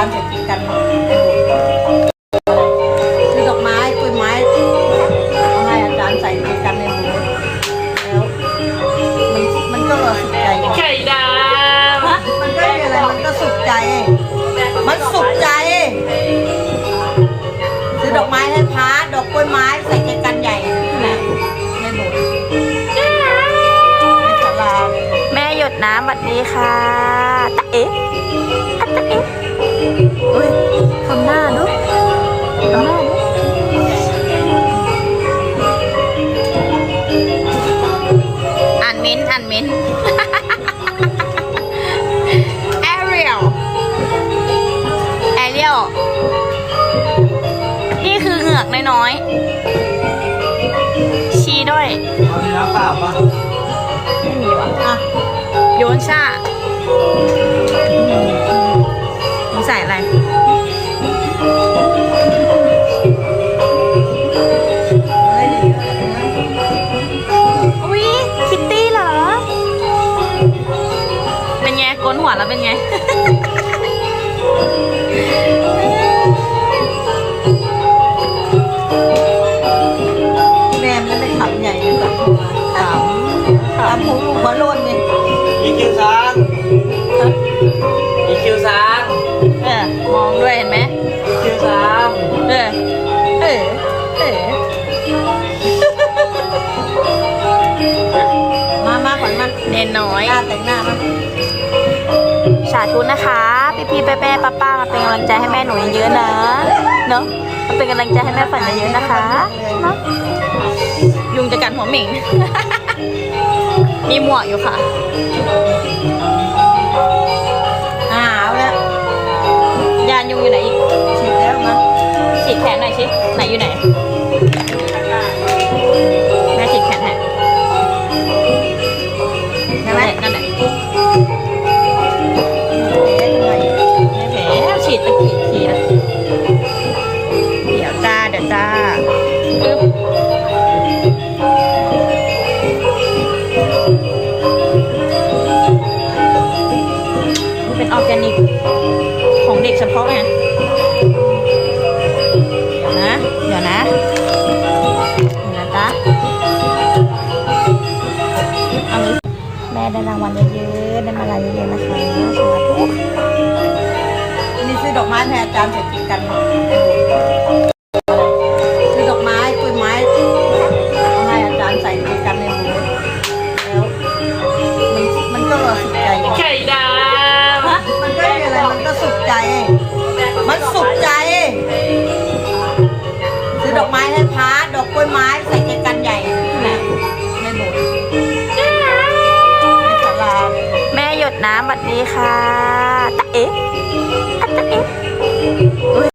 ารย์เสร็จกินกันซื้อดอกไม้กล้วยไม้เอาให้อาจารย์ใส่กินกันในหมูแล้วมันมันก็สุขใจไข่ดาวมันก็มีอะไรมันก็สุขใจ มันสุขใจซื้อดอกไม้ให้พระดอกกล้วยไม้ใส่ใจกันใหญ่นะในโบสถ์ในศาลาแม่หยดน้ำบัดดีค่ะตะเอ๊ะอะตะเอ๊ะ เฮ้ยทำหน้าดูทำหน้าดูอ่านมิ้นท์อ่านมิ้นแอเรียลแอเรียลนี่คือเหงือกน้อยๆชี้ด้วย เอาน้ำเปล่าปะไม่มีว่ะอะโยนชา กนหัวแล้วเป็นไง แม่มันไม่ขำใหญ่เลยแบบขำขำหูลูกหัวโลนเนี่ยอีคิวซางอีคิวซางเออมองด้วยเห็นไหมอีคิวซางเออเออเออมามาก่อนมาเนนน้อยหน้าแต่งหน้ามาสา ธุนะคะ พี่พี่ๆแม่แม่ป้าป้าๆมาเป็นกำลังใจให้แม่หนูเยอะๆนะเนอะมาเป็นกำลังใจให้แม่ฝันเยอะๆนะคะเนอะยุงจะกัดหัวเหม่ง มีหมวกอยู่ค่ะอ้าวแล้วยานยุงอยู่ไหนอีกฉีดแล้วมาฉีดแขนหน่อยสิไหนอยู่ไหน เป็นออร์แกนิก ของเด็กเฉพาะไงเดี๋ยวนะ เดี๋ยวนะเดี๋ยวนะจ๊ะเอามือแม่ได้รางวัลเยอะๆได้มาลายเยอะๆนะคะสาธุนี่ซื้อดอกไม้ให้อาจารย์เสร็จกินกัน ดอกไม้ให้พระดอกกล้วยไม้ใส่ใจกันใหญ่นะในโบสถ์ในศาลาแม่หยดน้ำบัดดีค่ะตะเอ๊ะอะตะเอ๊ะ